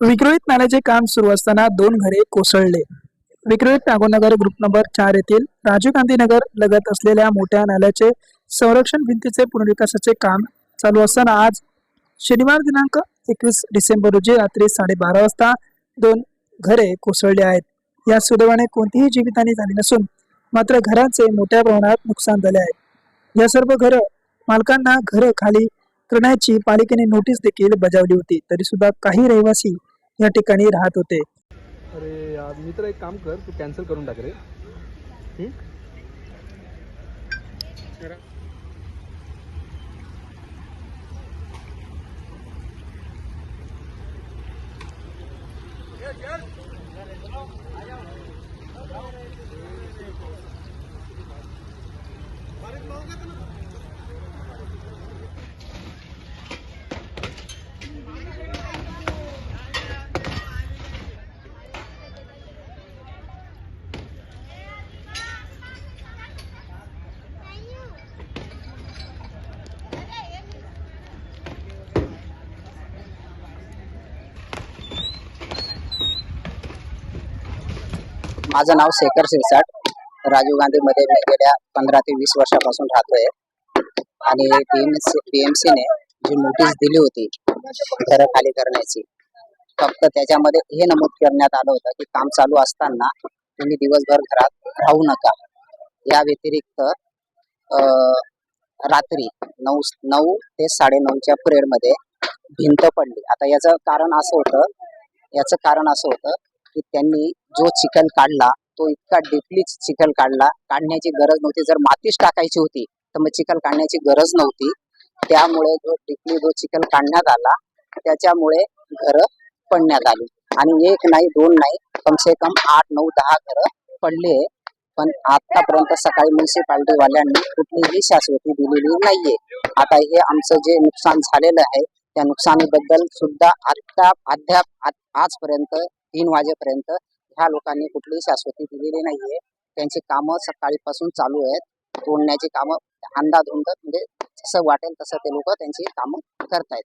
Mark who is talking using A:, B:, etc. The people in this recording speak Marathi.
A: विक्रोहित नाल्याचे काम सुरू असताना दोन घरे कोसळले. विक्रोहित टागोनगर ग्रुप नंबर चार येथील राजीव गांधी नगर लगत असलेल्या मोठ्या नाल्याचे संरक्षण भिंतीचे पुनर्विकासाचे काम चालू असताना आज शनिवार दिनांक एकवीस डिसेंबर रोजी रात्री साडेबारा वाजता दोन घरे कोसळली आहेत. या सुदैवाने कोणतीही जीवितहानी झाली नसून मात्र घरांचे मोठ्या प्रमाणात नुकसान झाले आहे. या सर्व घर मालकांना घर खाली करण्याची पालिकेने नोटीस देखील बजावली होती. तरी सुद्धा काही रहिवासी या ठिकाणी राहत होते.
B: अरे यार मी तर एक काम कर तू कॅन्सल करून टाक रे. हं?
C: माझं नाव शेखर शिरसाट. राजीव गांधीमध्ये मी गेल्या पंधरा ते वीस वर्षापासून राहतोय. आणि पीएमसी ने जी नोटीस दिली होती घरं खाली करण्याची फक्त त्याच्यामध्ये हे नमूद करण्यात आलं होतं की काम चालू असताना तुम्ही दिवसभर घरात राहू नका. या व्यतिरिक्त रात्री नऊ नऊ ते साडेनऊच्या पिरियडमध्ये भिंत पडली. आता याचं कारण असं होतं याचं कारण असं होतं की त्यांनी जो चिखल काढला तो इतका डीपली चिखल काढला. काढण्याची गरज नव्हती. जर मातीच टाकायची होती तर मग चिखल काढण्याची गरज नव्हती. त्यामुळे जो डीपली जो चिखल काढण्यात आला त्याच्यामुळे घर पडण्यात आली. आणि एक नाही दोन नाही कमसे कम आठ नऊ दहा घर पडले. पण आतापर्यंत सकाळी म्युन्सिपाल्टी वाल्यांनी कुठलीही शाश्वती दिलेली नाहीये. आता हे आमचं जे नुकसान झालेलं आहे त्या नुकसानीबद्दल सुद्धा आता अद्याप आजपर्यंत तीन वाजेपर्यंत ह्या लोकांनी कुठलीही शाश्वती दिलेली नाहीये. त्यांची कामं सकाळीपासून चालू आहेत. तोडण्याची कामं अंदाधुंद म्हणजे जसं वाटेल तसं ते लोक त्यांची कामं करतायत.